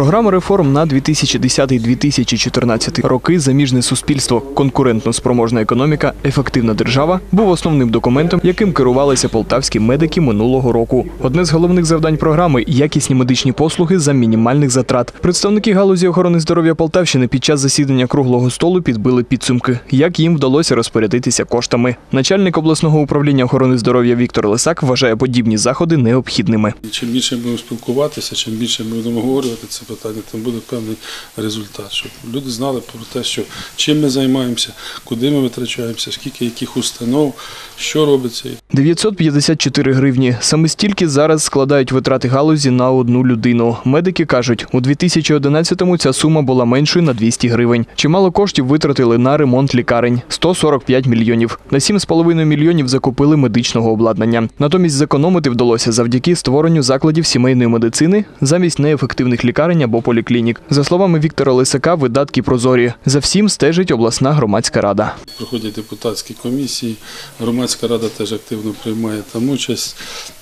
Програма реформ на 2010-2014 роки заміжне суспільство, конкурентно спроможна економіка, ефективна держава був основним документом, яким керувалися полтавські медики минулого року. Одне з головних завдань програми якісні медичні послуги за мінімальних затрат. Представники галузі охорони здоров'я Полтавщини під час засідання круглого столу підбили підсумки, як їм вдалося розпорядитися коштами. Начальник обласного управління охорони здоров'я Віктор Лисак вважає подібні заходи необхідними. Чим більше будемо спілкуватися, чим більше будемо говорити це питання, тим буде певний результат. Щоб люди знали про те, що чим ми займаємося, куди ми витрачаємося, скільки яких установ, що робиться. 954 гривні. Саме стільки зараз складають витрати галузі на одну людину. Медики кажуть, у 2011-му ця сума була меншою на 200 гривень. Чимало коштів витратили на ремонт лікарень 145 мільйонів. На 7,5 мільйонів закупили медичного обладнання. Натомість зекономити вдалося завдяки створенню закладів сімейної медицини замість неефективних лікарень або поліклінік. За словами Віктора Лисака, видатки прозорі. За всім стежить обласна громадська рада. Проходять депутатські комісії, громадська рада теж активно приймає там участь.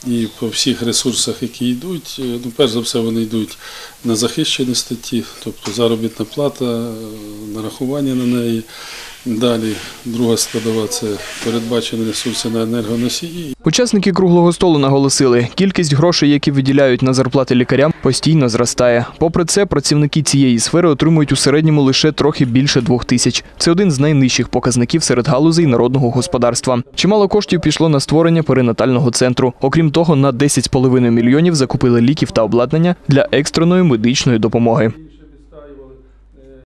І по всіх ресурсах, які йдуть, е, ну, перш за все, вони йдуть на захищені статті, тобто заробітна плата, е, нарахування на неї. Далі друга складова це передбачені ресурси на енергоносії. Учасники круглого столу наголосили, кількість грошей, які виділяють на зарплати лікарям, постійно зростає. Попри це, працівники цієї сфери отримують у середньому лише трохи більше двох тисяч. Це один з найнижчих показників серед галузей народного господарства. Чимало коштів пішло на створення перинатального центру. Окрім того, на 10,5 мільйонів закупили ліків та обладнання для екстреної медичної допомоги.